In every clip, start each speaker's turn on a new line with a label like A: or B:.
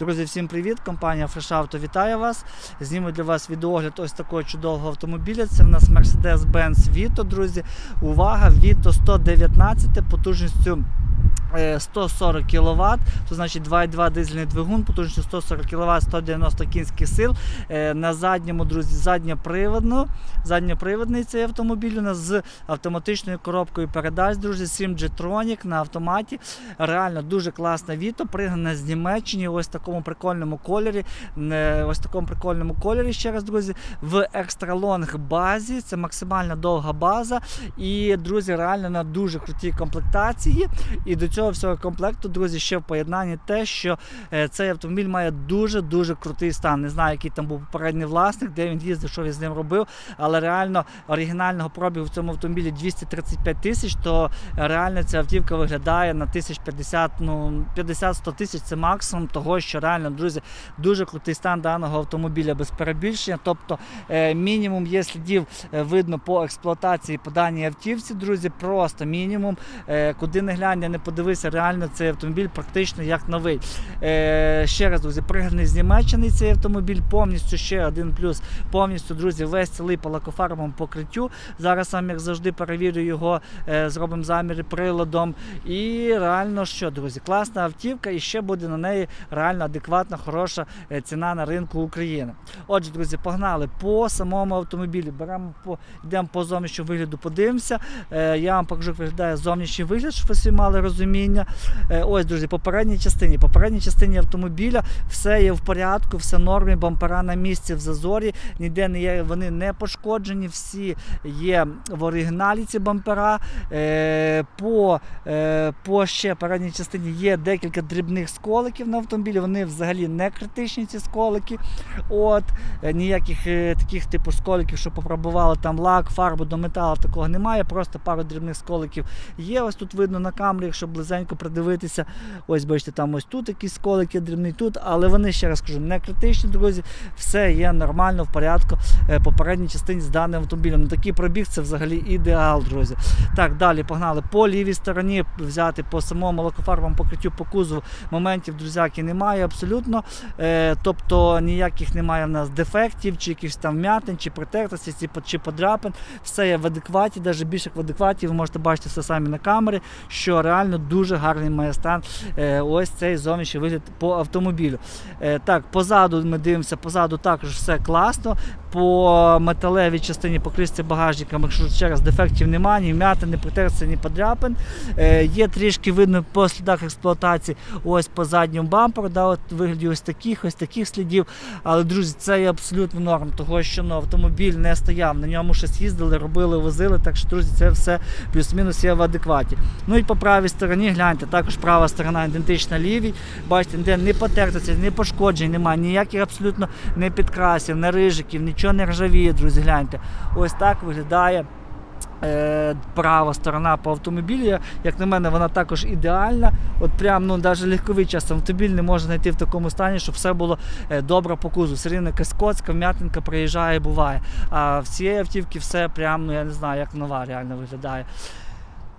A: Друзі, всім привіт! Компанія Fresh Auto вітає вас. Зніму для вас відеогляд ось такого чудового автомобіля. Це в нас Mercedes-Benz Vito, друзі. Увага! Vito 119 потужністю. Е, 140 кВт, то значить 2,2 дизельний двигун, потужністю 140 кВт, 190 кінських сил. Е, На задньому, друзі, задньоприводно. Задньоприводний цей автомобіль у нас з автоматичною коробкою передач, друзі, 7G Tronic на автоматі. Реально дуже класна Віто, пригнана з Німеччини, ось в такому прикольному кольорі. Ось в такому прикольному кольорі, ще раз, друзі, в екстралонг базі. Це максимально довга база. І, друзі, реально на дуже крутій комплектації. І до цього всього комплекту, друзі, ще в поєднанні те, що е, цей автомобіль має дуже-дуже крутий стан. Не знаю, який там був попередній власник, де він їздив, що він з ним робив, але реально оригінального пробігу в цьому автомобілі 235 тисяч, то реально ця автівка виглядає на 1050, ну 50-100 тисяч це максимум того, що реально, друзі, дуже крутий стан даного автомобіля без перебільшення. Тобто е, мінімум є слідів е, видно по експлуатації по даній автівці, друзі, просто мінімум. Куди не глянь, не подивися, реально цей автомобіль практично як новий. Е, ще раз, друзі, пригнаний з Німеччини цей автомобіль, повністю ще один плюс, повністю, друзі, весь цілий по лакофарбовому покриттю. Зараз сам, як завжди, перевірю його, е, зробимо заміри приладом. І реально що, друзі, класна автівка, і ще буде на неї реально адекватна, хороша е, ціна на ринку України. Отже, друзі, погнали по самому автомобілі. Беремо по йдемо по зовнішньому вигляду, подивимося. Е, я вам покажу, як виглядає зовнішній вигляд, щоб ви всі мали розуміння. Е, ось, друзі, по передній частині. По передній частині автомобіля все є в порядку, все нормі, бампера на місці в зазорі, ніде не є, вони не пошкоджені, всі є в оригіналі ці бампера. Е, по, е, по ще передній частині є декілька дрібних сколиків на автомобілі. Вони взагалі не критичні, ці сколики. От, ніяких таких типу сколиків, що попробували там лак, фарбу до металу, такого немає. Просто пару дрібних сколиків є. Ось тут видно на камері, якщо близенько придивитися. Ось бачите, там ось тут якісь сколики, дрібний тут, але вони ще раз кажу, не критичні, друзі. Все є нормально в порядку е, по передній частині з даним автомобілем. Ну, такий пробіг це взагалі ідеал, друзі. Так, далі погнали. По лівій стороні взяти по самому лакофарбовому покриттю по кузову моментів, друзяки, немає абсолютно. Е, тобто ніяких немає в нас дефектів, чи якихось там вмятин, чи притертостей, чи, чи подряпин. Все є в адекваті, навіть більше в адекваті. Ви можете бачити все самі на камері, що реально дуже гарний має стан. Е, ось цей зовнішній вигляд по автомобілю. Е, так, позаду ми дивимося, позаду також все класно. По металевій частині по кришці багажника, якщо ще раз дефектів немає, ні вмятин, ні притерся, ні подряпин. Е, є трішки видно по слідах експлуатації ось по задньому бамперу, да, от вигляді ось таких, ось таких слідів. Але, друзі, це є абсолютно норм, того що ну, автомобіль не стояв, на ньому щось їздили, робили, возили. Так що, друзі, це все плюс-мінус є в адекваті. Ну і по правій стороні, гляньте, також права сторона ідентична лівій. Бачите, ніде не потертося, не пошкоджень, немає, ніяких абсолютно не підкрасів, не рижиків, нічого не ржавіє, друзі. Гляньте. Ось так виглядає. Е, права сторона по автомобілі, як на мене, вона також ідеальна. От прям ну навіть легковий час автомобіль не може знайти в такому стані, щоб все було е, добре по кузу. Все рівно каскоцька, вм'ятинка приїжджає, буває. А в цієї автівки все прям, ну я не знаю, як нова реально виглядає.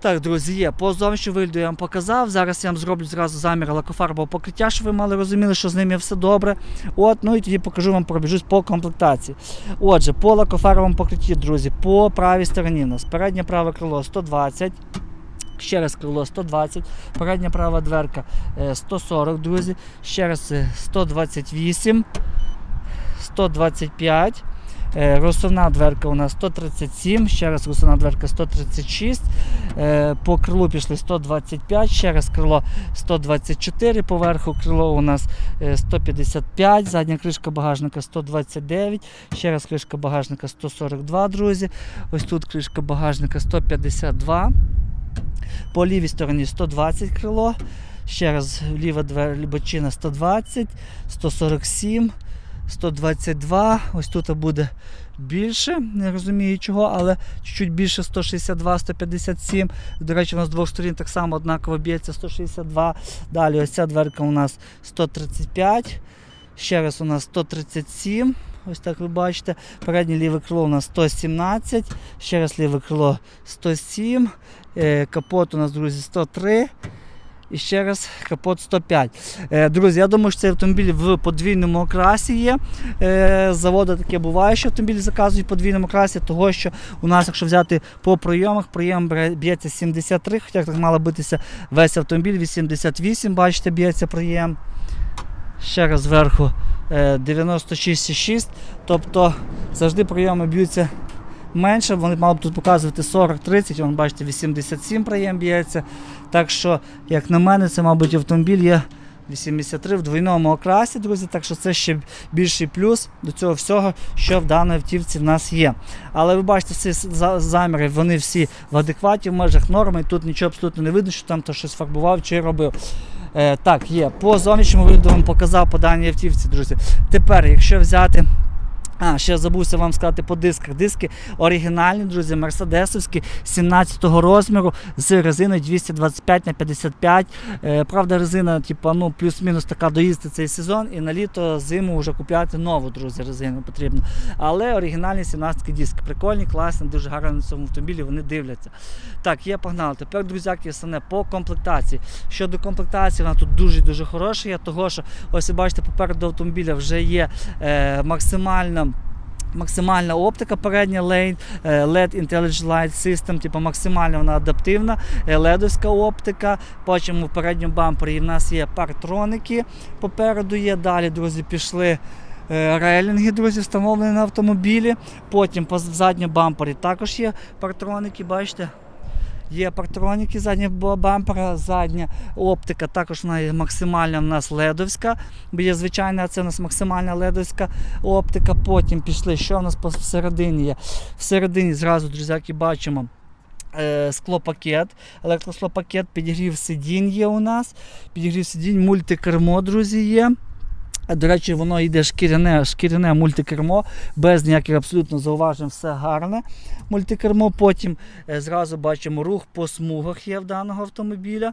A: Так, друзі, є. По зовнішньому вигляду я вам показав. Зараз я вам зроблю зразу замір лакофарбового покриття, щоб ви мали розуміли, що з ним є все добре. От, ну і тоді покажу вам пробіжусь по комплектації. Отже, по лакофарбовому покритті, друзі, по правій стороні у нас переднє праве крило 120. Ще раз крило 120, передня права дверка е, 140, друзі. Ще раз е, 128, 125. Е, Розсувна дверка у нас 137, ще раз розсувна дверка 136. Е, По крилу пішли 125, ще раз крило 124, поверху крило у нас е, 155, задня кришка багажника 129, ще раз кришка багажника 142, друзі. Ось тут кришка багажника 152. По лівій стороні 120 крило. Ще раз ліва бочина 120, 147, 122. Ось тут буде більше, не розумію чого, але чуть більше 162, 157. До речі, у нас з двох сторін так само однаково б'ється 162. Далі ось ця дверка у нас 135. Ще раз у нас 137. Ось так ви бачите. Переднє ліве крило у нас 117. Ще раз ліве крило 107. Е, Капот у нас, друзі, 103. І ще раз капот 105. Е, Друзі, я думаю, що цей автомобіль в подвійному окрасі є. Е, З заводу таке буває, що автомобіль заказують в подвійному окрасі, того що у нас, якщо взяти по прийомах, прийом б'ється 73, хоча так мало битися весь автомобіль 88, бачите, б'ється прийом. Ще раз зверху е, 96,6. Тобто завжди прийоми б'ються менше. Вони мали б тут показувати 40-30, вон бачите, 87 прийом б'ється. Так що, як на мене, це, мабуть, автомобіль є 83 в двойному окрасі, друзі. Так що це ще більший плюс до цього всього, що в даній автівці в нас є. Але ви бачите, всі заміри, вони всі в адекваті, в межах норми. Тут нічого абсолютно не видно, що там то щось фарбував чи робив. Е, так, є. По зовнішньому вигляду вам показав по даній автівці, друзі. Тепер, якщо взяти. А, ще забувся вам сказати по дисках. Диски оригінальні, друзі, мерседесовські 17-го розміру з резиною 225 на 55. Е, правда, резина, типу, ну, плюс-мінус така доїзди цей сезон, і на літо зиму вже купляти нову, друзі, резину потрібно. Але оригінальні 17 диски. Прикольні, класні, дуже гарно на цьому автомобілі вони дивляться. Так, є погнали. Тепер, друзяки, основне по комплектації. Щодо комплектації, вона тут дуже-дуже хороша. є, Того, що ось ви бачите, попереду автомобіля вже є е, максимальна. Максимальна оптика передня лейн, е, LED Intelligent Light System, типу максимально вона адаптивна, е, ледовська оптика. Потім у передньому бампері в нас є партроники. Попереду є. Далі, друзі, пішли е, рейлінги, друзі, встановлені на автомобілі. Потім по- в задньому бампері також є партроники, бачите. Є партроніки заднього бампера, задня оптика, також вона максимальна в нас ледовська, бо є звичайна, це у нас максимальна ледовська оптика. Потім пішли, що в нас по- всередині є. Всередині зразу, друзяки, бачимо. е, Склопакет, електросклопакет, підігрів сидінь є у нас. Підігрів сидінь, мультикермо, друзі, є. До речі, воно йде шкіряне, шкіряне мультикермо, без ніяких абсолютно зауважень, все гарне. Мультикермо. Потім е, зразу бачимо рух по смугах є в даного автомобіля.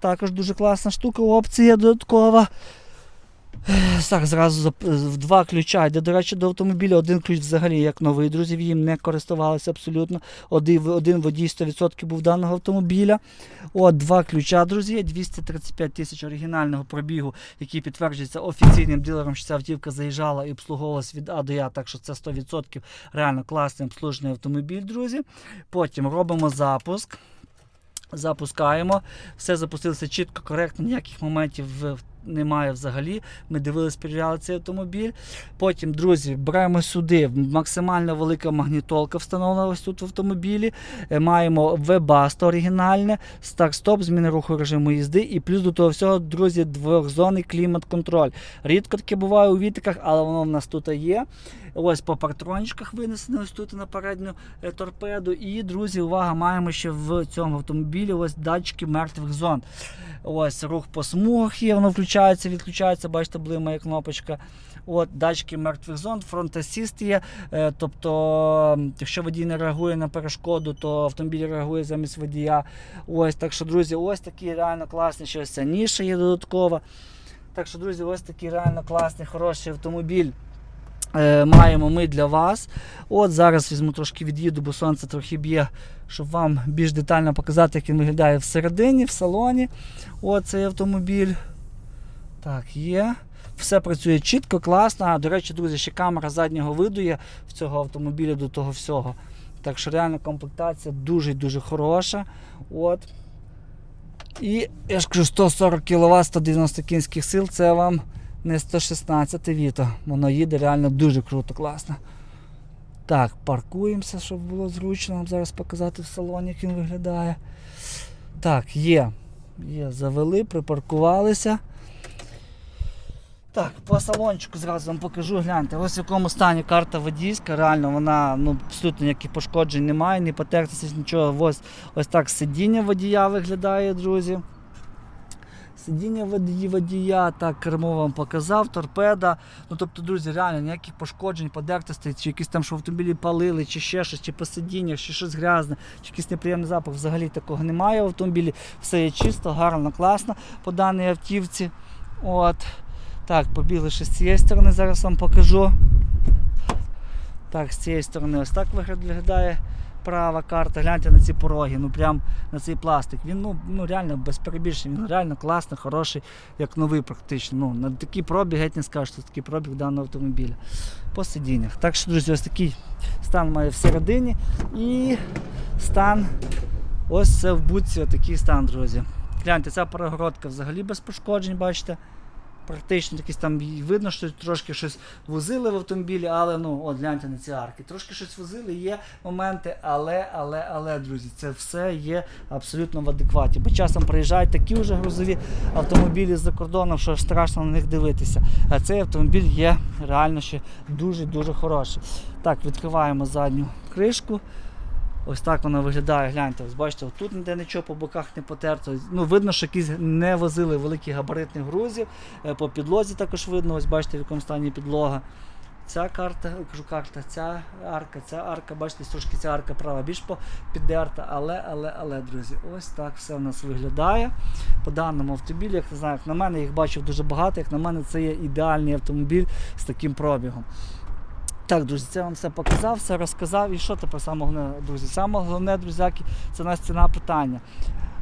A: Також дуже класна штука, опція додаткова. Так, зразу в два ключа йде, до речі, до автомобіля. Один ключ взагалі як новий, друзі, їм не користувалися абсолютно. Один, один водій 100% був даного автомобіля. От, два ключа, друзі, 235 тисяч оригінального пробігу, який підтверджується офіційним дилером, що ця автівка заїжджала і обслуговувалась від А до Я, так що це 100% реально класний обслужений автомобіль, друзі. Потім робимо запуск. Запускаємо. Все запустилося чітко, коректно, ніяких моментів в- немає взагалі. Ми дивились, перевіряли цей автомобіль. Потім, друзі, беремо сюди максимально велика магнітолка встановлена ось тут в автомобілі. Е, Маємо вебасто оригінальне, старт-стоп, зміни руху режиму їзди. І плюс до того всього, друзі, двохзонний клімат-контроль. Рідко таке буває у вітиках, але воно в нас тут є. Ось по партрончиках винесено ось тут на передню е, торпеду. І, друзі, увага, маємо ще в цьому автомобілі ось датчики мертвих зон. Ось рух по смугах є, воно включається, відключається, бачите, блимає кнопочка. От, датчики мертвих зон, фронт-асіст є. Е, тобто, якщо водій не реагує на перешкоду, то автомобіль реагує замість водія. Ось, так що, друзі, ось такі реально класні, що ось ніша є додаткова. Так що, друзі, ось такий реально класний, хороший автомобіль. Е, маємо ми для вас. От зараз візьму трошки від'їду, бо сонце трохи б'є, щоб вам більш детально показати, як він виглядає всередині, в салоні. От цей автомобіль. Так, є. Все працює чітко, класно. До речі, друзі, ще камера заднього виду є в цього автомобіля до того всього. Так що реально комплектація дуже дуже хороша. От. І я ж кажу, 140 кВт, 190 кінських сил, це вам не 116 Віто. Воно їде реально дуже круто, класно. Так, паркуємося, щоб було зручно вам зараз показати в салоні, як він виглядає. Так, є. Є, завели, припаркувалися. Так, по салончику зразу вам покажу, гляньте, ось в якому стані карта водійська, реально вона ну, абсолютно ніяких пошкоджень немає, ні потертися, нічого. Ось, ось так сидіння водія виглядає, друзі. Сидіння водія, так, кермо вам показав, торпеда. Ну тобто, друзі, реально ніяких пошкоджень, подертостей, чи якісь там, що автомобілі палили, чи ще щось, чи по сидіннях, чи щось грязне, чи якийсь неприємний запах. Взагалі такого немає в автомобілі. Все є чисто, гарно, класно по даній автівці. От. Так, побігли ще з цієї сторони, зараз вам покажу. Так, з цієї сторони ось так виглядає права карта, гляньте на ці пороги, ну прям на цей пластик. Він ну, ну реально без перебільшень, він реально класний, хороший, як новий практично. Ну, на такий пробіг геть не скажеш, що такий пробіг даного автомобіля. По сидіннях. Так що, друзі, ось такий стан має всередині. І стан, ось це в будці такий стан, друзі. Гляньте, ця перегородка взагалі без пошкоджень, бачите. Практично якісь там видно, що трошки щось возили в автомобілі, але ну, от гляньте на ці арки. Трошки щось возили, є моменти, але, але, але, друзі, це все є абсолютно в адекваті. Бо часом приїжджають такі вже грузові автомобілі з-за кордону, що страшно на них дивитися. А цей автомобіль є реально ще дуже-дуже хороший. Так, відкриваємо задню кришку. Ось так вона виглядає, гляньте, ось бачите, тут ніде нічого по боках не потерто. Ну, видно, що якісь не возили великих габаритних грузів. Е, По підлозі також видно, ось бачите, в якому стані підлога. Ця карта, кажу карта, ця арка, ця арка, бачите, трошки ця арка права більш піддерта, але, але, але, друзі, ось так все в нас виглядає. По даному автомобілю, як не знаю, як на мене їх бачив дуже багато, як на мене, це є ідеальний автомобіль з таким пробігом. Так, друзі, це вам все показав, все розказав. І що тепер саме головне, друзі? Саме головне, друзяки, це у нас ціна питання.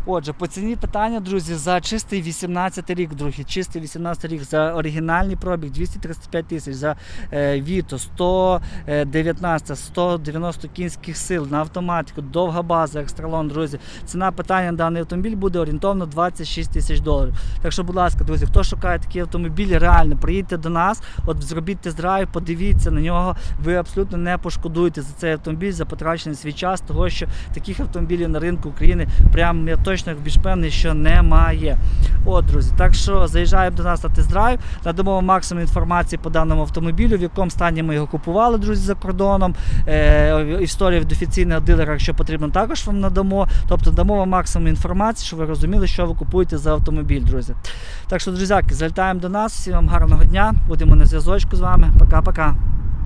A: Отже, по ціні питання, друзі, за чистий 18 рік, друзі, чистий 18 рік, за оригінальний пробіг 235 тисяч, за е, Віто 119, 190 кінських сил на автоматику, довга база, екстралон, друзі. Ціна питання на даний автомобіль буде орієнтовно 26 тисяч доларів. Так що, будь ласка, друзі, хто шукає такий автомобіль, реально приїдьте до нас, от зробіть тест-драйв, подивіться на нього. Ви абсолютно не пошкодуєте за цей автомобіль, за потрачений свій час, того що таких автомобілів на ринку України прям я точно більш певний, що немає. От, друзі, так що заїжджаємо до нас на тест-драйв, надамо вам максимум інформації по даному автомобілю, в якому стані ми його купували, друзі, за кордоном. Е, історію від офіційного дилера, якщо потрібно, також вам надамо. Тобто дамо вам максимум інформації, щоб ви розуміли, що ви купуєте за автомобіль, друзі. Так що, друзяки, залітаємо до нас. Всім вам гарного дня. Будемо на зв'язочку з вами. Пока-пока.